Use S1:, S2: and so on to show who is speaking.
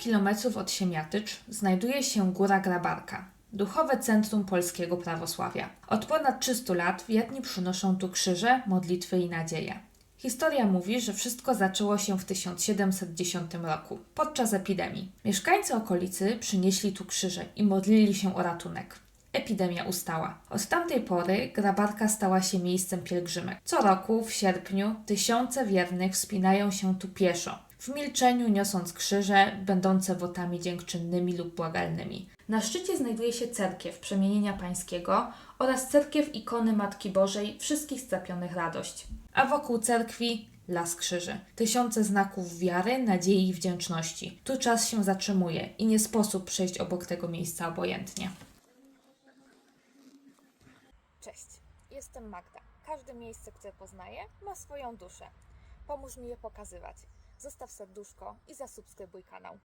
S1: kilometrów od Siemiatycz znajduje się Góra Grabarka, duchowe centrum polskiego prawosławia. Od ponad 300 lat wierni przynoszą tu krzyże, modlitwy i nadzieję. Historia mówi, że wszystko zaczęło się w 1710 roku, podczas epidemii. Mieszkańcy okolicy przynieśli tu krzyże i modlili się o ratunek. Epidemia ustała. Od tamtej pory Grabarka stała się miejscem pielgrzymek. Co roku w sierpniu tysiące wiernych wspinają się tu pieszo, w milczeniu niosąc krzyże, będące wotami dziękczynnymi lub błagalnymi. Na szczycie znajduje się cerkiew Przemienienia Pańskiego oraz cerkiew ikony Matki Bożej Wszystkich Strapionych Radość. A wokół cerkwi las krzyży. Tysiące znaków wiary, nadziei i wdzięczności. Tu czas się zatrzymuje i nie sposób przejść obok tego miejsca obojętnie.
S2: Cześć, jestem Magda. Każde miejsce, które poznaję, ma swoją duszę. Pomóż mi je pokazywać. Zostaw serduszko i zasubskrybuj kanał.